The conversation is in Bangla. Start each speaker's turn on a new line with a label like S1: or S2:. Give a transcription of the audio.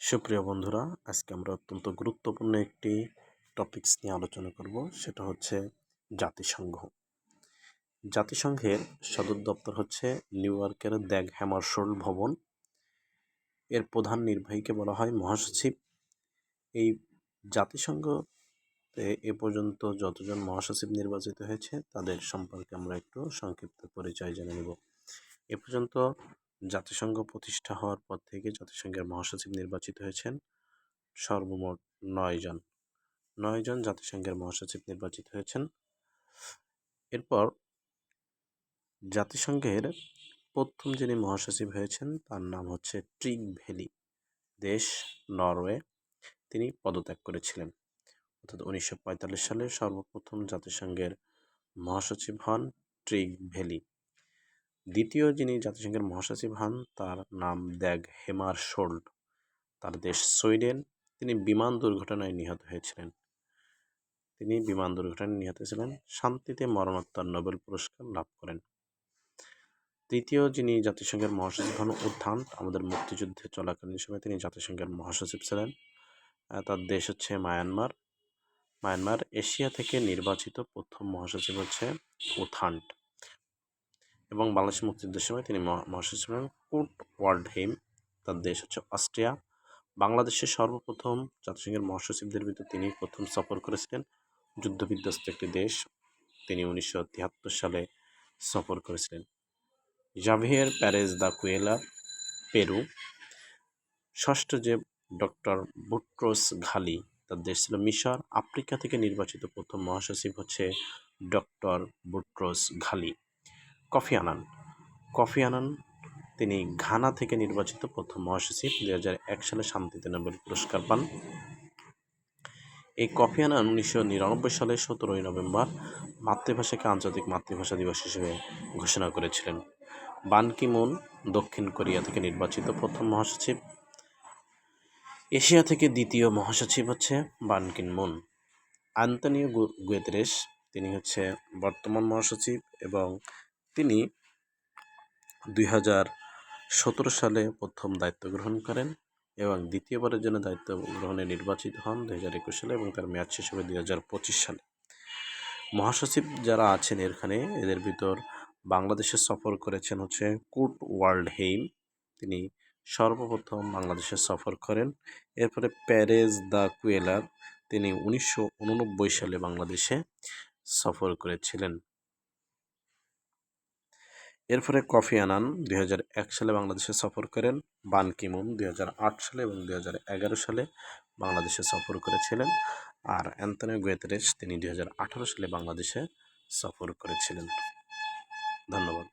S1: সুপ্রিয় বন্ধুরা, আজকে আমরা অত্যন্ত গুরুত্বপূর্ণ একটি টপিকস নিয়ে আলোচনা করব, সেটা হচ্ছে জাতিসংঘ। জাতিসংঘের সদর দপ্তর হচ্ছে নিউ ইয়র্কের দ্যাগ হ্যামারশোল্ড ভবন। এর প্রধান নির্বাহীকে বলা হয় মহাসচিব। এই জাতিসংঘ এ পর্যন্ত যতজন মহাসচিব নির্বাচিত হয়েছে, তাদের সম্পর্কে আমরা একটু সংক্ষিপ্ত পরিচয় জেনে নেব। এ পর্যন্ত জাতিসংঘ প্রতিষ্ঠা হওয়ার পর থেকে জাতিসংঘের মহাসচিব নির্বাচিত হয়েছেন। সর্বমোট নয় জন। নয় জন জাতিসংঘের মহাসচিব নির্বাচিত হয়েছেন। এরপর জাতিসংঘের প্রথম যিনি মহাসচিব হয়েছেন, তার নাম হচ্ছে ট্রিক ভ্যালি দেশ নরওয়ে। তিনি পদত্যাগ করেছিলেন। অর্থাৎ উনিশশো পঁয়তাল্লিশ সালে সর্বপ্রথম জাতিসংঘের মহাসচিব হন ট্রিক ভ্যালি দ্বিতীয় যিনি জাতিসংঘের মহাসচিব হন, তার নাম দ্যাগ হেমার শোল্ড। তার দেশ সুইডেন। তিনি বিমান দুর্ঘটনায় নিহত হয়েছিলেন। তিনি বিমান দুর্ঘটনায় নিহত হয়েছিলেন। শান্তিতে মরণোত্তর নোবেল পুরস্কার লাভ করেন। তৃতীয় যিনি জাতিসংঘের মহাসচিব হন, উত্থান। আমাদের মুক্তিযুদ্ধে চলাকালীন সময় তিনি জাতিসংঘের মহাসচিব ছিলেন। তার দেশ হচ্ছে মায়ানমার। মায়ানমার, এশিয়া থেকে নির্বাচিত প্রথম মহাসচিব হচ্ছে উথান্ট। এবং বাংলাদেশের মুক্তিযুদ্ধের সময় তিনি মহাসচিব ছিলেন কুট ওয়ার্ল্ডহেইম তার দেশ হচ্ছে অস্ট্রিয়া। বাংলাদেশের সর্বপ্রথম জাতিসংঘের মহাসচিবদের ভিতর তিনি প্রথম সফর করেছিলেন। যুদ্ধবিধ্বস্ত একটি দেশ। তিনি উনিশশো তিয়াত্তর সালে সফর করেছিলেন। Javier Perez de Cuellar, Peru. ষষ্ঠ যে ডক্টর বুট্রোস ঘালি, তার দেশ ছিল মিশর। আফ্রিকা থেকে নির্বাচিত প্রথম মহাসচিব হচ্ছে doctor Boutros Ghali. Kofi Annan. Kofi Annan তিনি ঘানা থেকে নির্বাচিত প্রথম মহাসচিব। দুই হাজার এক সালে শান্তিতে নোবেল পুরস্কার পান। এই কফি আনান উনিশশো নিরানব্বই সালে সতেরোই নভেম্বর মাতৃভাষাকে আন্তর্জাতিক মাতৃভাষা দিবস হিসেবে ঘোষণা করেছিলেন। বান কিমুন দক্ষিণ কোরিয়া থেকে নির্বাচিত প্রথম মহাসচিব। এশিয়া থেকে দ্বিতীয় মহাসচিব হচ্ছে বান কিনমুন আন্তনিও গুয়েতরেস, তিনি হচ্ছে বর্তমান মহাসচিব এবং তিনি দুই হাজার সতেরো সালে প্রথম দায়িত্ব গ্রহণ করেন এবং দ্বিতীয়বারের জন্য দায়িত্ব গ্রহণে নির্বাচিত হন দু হাজার একুশ সালে এবং তার মেয়াদ শেষ হবে দুই হাজার পঁচিশ সালে। মহাসচিব যারা আছেন এখানে, এদের ভিতর বাংলাদেশে সফর করেছেন হচ্ছে কুট ওয়ার্ল্ড হেইম। তিনি সর্বপ্রথম বাংলাদেশে সফর করেন। এরপরে প্যারেজ দ্য কুয়েলার, তিনি উনিশশো উননব্বই সালে বাংলাদেশে সফর করেছিলেন। এরপরে কফি আনান দু হাজার এক সালে বাংলাদেশে সফর করেন। বান কিমুন দুই হাজার আট সালে এবং দু হাজার এগারো সালে বাংলাদেশে সফর করেছিলেন। আর অ্যান্থনি গুয়েতরেস তিনি দু হাজার আঠারো সালে বাংলাদেশে সফর করেছিলেন। ধন্যবাদ।